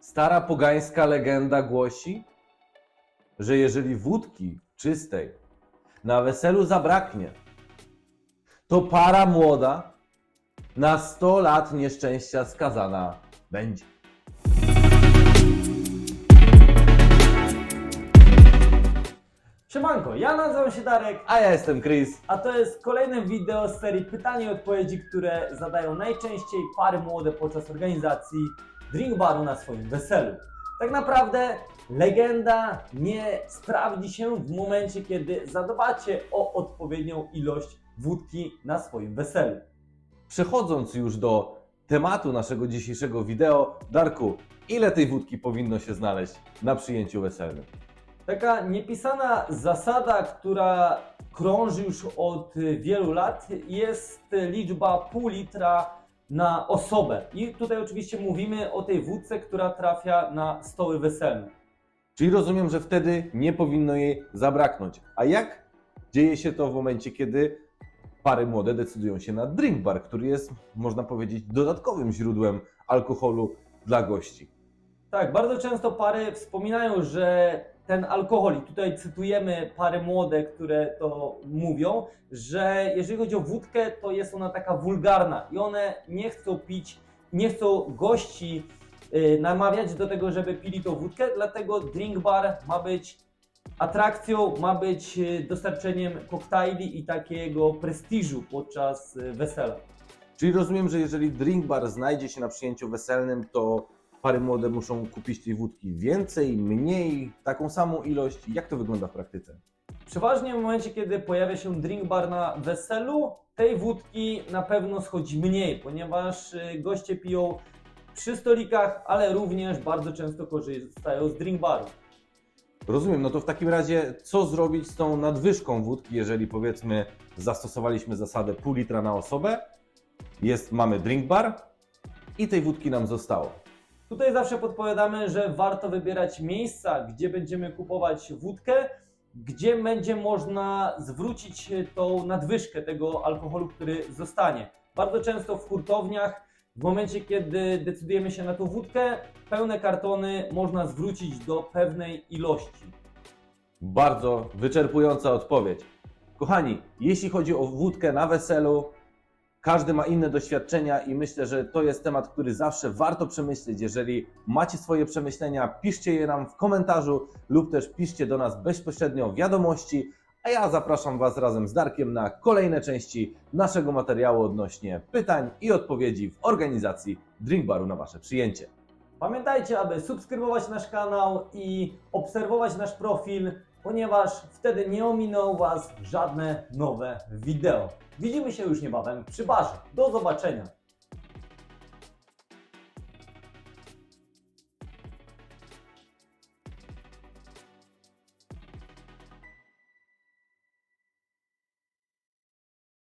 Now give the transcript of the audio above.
Stara pogańska legenda głosi, że jeżeli wódki czystej na weselu zabraknie, to para młoda na 100 lat nieszczęścia skazana będzie. Siemanko, ja nazywam się Darek, A ja jestem Chris. a to jest kolejne wideo z serii pytań i odpowiedzi, które zadają najczęściej pary młode podczas organizacji drink baru na swoim weselu. Tak naprawdę legenda nie sprawdzi się w momencie, kiedy zadbacie o odpowiednią ilość wódki na swoim weselu. Przechodząc już do tematu naszego dzisiejszego wideo, Darku, ile tej wódki powinno się znaleźć na przyjęciu weselnym? Taka niepisana zasada, która krąży już od wielu lat, jest liczba pół litra na osobę. I tutaj oczywiście mówimy o tej wódce, która trafia na stoły weselne. Czyli rozumiem, że wtedy nie powinno jej zabraknąć. A jak dzieje się to w momencie, kiedy pary młode decydują się na drink bar, który jest, można powiedzieć, dodatkowym źródłem alkoholu dla gości? Tak, bardzo często pary wspominają, że ten alkohol, i tutaj cytujemy pary młode, które to mówią, że jeżeli chodzi o wódkę, to jest ona taka wulgarna i one nie chcą pić, nie chcą gości y, namawiać do tego, żeby pili tą wódkę, dlatego drink bar ma być atrakcją, ma być y, dostarczeniem koktajli i takiego prestiżu podczas y, wesela. Czyli rozumiem, że jeżeli drink bar znajdzie się na przyjęciu weselnym, to pary młode muszą kupić tej wódki więcej, mniej, taką samą ilość. Jak to wygląda w praktyce? Przeważnie w momencie, kiedy pojawia się drink bar na weselu, tej wódki na pewno schodzi mniej, ponieważ y, goście piją przy stolikach, ale również bardzo często korzystają z drink baru. Rozumiem, no to w takim razie co zrobić z tą nadwyżką wódki, jeżeli powiedzmy zastosowaliśmy zasadę pół litra na osobę, jest, mamy drink bar i tej wódki nam zostało. Tutaj zawsze podpowiadamy, że warto wybierać miejsca, gdzie będziemy kupować wódkę, gdzie będzie można zwrócić tą nadwyżkę tego alkoholu, który zostanie. Bardzo często w hurtowniach, w momencie kiedy decydujemy się na tą wódkę, pełne kartony można zwrócić do pewnej ilości. Bardzo wyczerpująca odpowiedź. Kochani, jeśli chodzi o wódkę na weselu, każdy ma inne doświadczenia i myślę, że to jest temat, który zawsze warto przemyśleć. Jeżeli macie swoje przemyślenia, piszcie je nam w komentarzu lub też piszcie do nas bezpośrednio wiadomości, a ja zapraszam Was razem z Darkiem na kolejne części naszego materiału odnośnie pytań i odpowiedzi w organizacji Drink Baru na Wasze przyjęcie. Pamiętajcie, aby subskrybować nasz kanał i obserwować nasz profil, ponieważ wtedy nie ominą Was żadne nowe wideo. Widzimy się już niebawem przy barze. Do zobaczenia!